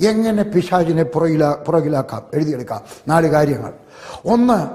എങ്ങനെ പിശാചിനെ പുറകിലാ പുറകിലാക്കാം? എഴുതിയെടുക്കാം. നാല് കാര്യങ്ങൾ. ഒന്ന്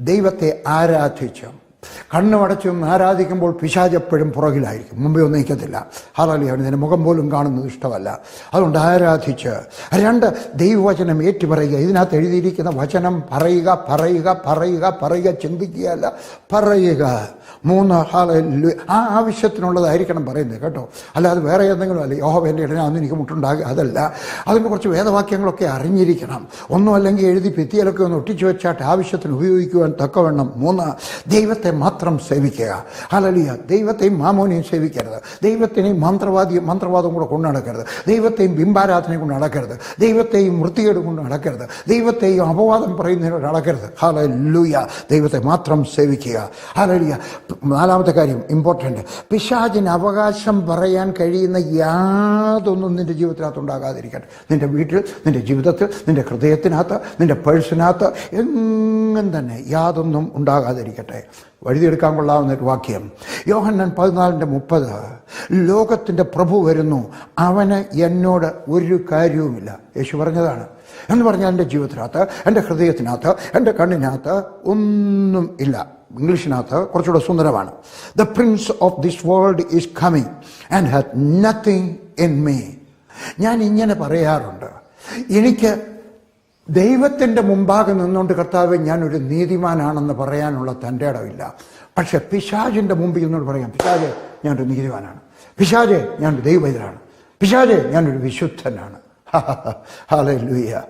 ദൈവത്തെ ആരാധിച്ച്? കണ്ണുമടച്ചും ആരാധിക്കുമ്പോൾ പിശാജ് എപ്പോഴും പുറകിലായിരിക്കും. മുമ്പേ ഒന്നും നിൽക്കത്തില്ല. ഹാലാലിയാണ് ഇതിന്റെ മുഖം പോലും കാണുന്നത് ഇഷ്ടമല്ല. അതുകൊണ്ട് ആരാധിച്ച് രണ്ട് ദൈവവചനം ഏറ്റുപറയുക. ഇതിനകത്ത് എഴുതിയിരിക്കുന്ന വചനം പറയുക പറയുക പറയുക പറയുക ചിന്തിക്കുകയല്ല പറയുക. മൂന്ന് ഹാലു ആ ആവശ്യത്തിനുള്ളതായിരിക്കണം പറയുന്നത് കേട്ടോ. അല്ലാതെ വേറെ എന്തെങ്കിലും അല്ല. യോഹോ എന്റെ ഇടനാന്ന് എനിക്ക് മുട്ടുണ്ടാകുക അതല്ല. അതിന് കുറച്ച് വേദവാക്യങ്ങളൊക്കെ അറിഞ്ഞിരിക്കണം. ഒന്നും അല്ലെങ്കിൽ എഴുതി ഭിത്തിയിലൊക്കെ ഒന്ന് ഒട്ടിച്ചു വെച്ചാട്ട് ആവശ്യത്തിന് ഉപയോഗിക്കുവാൻ തക്കവണ്ണം. മൂന്ന് ദൈവത്തെ മാത്രം സേവിക്കുക. ഹലലിയ ദൈവത്തെയും മാമോനെയും സേവിക്കരുത്. ദൈവത്തിനെയും മന്ത്രവാദി മന്ത്രവാദം കൂടെ കൊണ്ട് നടക്കരുത്. ദൈവത്തെയും ബിംബാരാധന കൊണ്ട് നടക്കരുത്. ദൈവത്തെയും വൃത്തികേട് കൊണ്ട് നടക്കരുത്. ദൈവത്തെയും അപവാദം പറയുന്നതിനോട് നടക്കരുത്. ഹലലൂയ ദൈവത്തെ മാത്രം സേവിക്കുക. ഹലിയ നാലാമത്തെ കാര്യം ഇമ്പോർട്ടന്റ് പിശാചിന് അവകാശം പറയാൻ കഴിയുന്ന യാതൊന്നും നിന്റെ ജീവിതത്തിനകത്ത് ഉണ്ടാകാതിരിക്കട്ടെ. നിന്റെ വീട്ടിൽ നിന്റെ ജീവിതത്തിൽ നിന്റെ ഹൃദയത്തിനകത്ത് നിന്റെ പേഴ്സിനകത്ത് എങ്ങും തന്നെ യാതൊന്നും ഉണ്ടാകാതിരിക്കട്ടെ. വഴുതിയെടുക്കാൻ കൊള്ളാവുന്ന ഒരു വാക്യം. യോഹന്നൻ പതിനാലിന്റെ മുപ്പത്. ലോകത്തിന്റെ പ്രഭു വരുന്നു. അവന് എന്നോട് ഒരു കാര്യവുമില്ല. യേശു പറഞ്ഞതാണ്. എന്ന് പറഞ്ഞാൽ എന്റെ ജീവിതത്തിനകത്ത് എന്റെ ഹൃദയത്തിനകത്ത് എന്റെ കണ്ണിനകത്ത് ഒന്നും ഇല്ല. ഇംഗ്ലീഷിനകത്ത് കുറച്ചുകൂടെ സുന്ദരമാണ്. The prince of this world is coming and hath nothing in me ഞാൻ ഇങ്ങനെ പറയാറുണ്ട്. എനിക്ക് ദൈവത്തിന്റെ മുമ്പാകെ നിന്നുകൊണ്ട് കർത്താവ് ഞാനൊരു നീതിമാനാണെന്ന് പറയാനുള്ള തന്റെ ഇടമില്ല പക്ഷെ പിശാജിന്റെ മുമ്പിൽ നിന്നോട് പറയാം പിശാജെ ഞാനൊരു നീതിമാനാണ്. പിശാജെ ഞാനൊരു ദൈവവൈദ്യനാണ് പിശാജെ ഞാനൊരു വിശുദ്ധനാണ്. ഹാലേ ലൂയ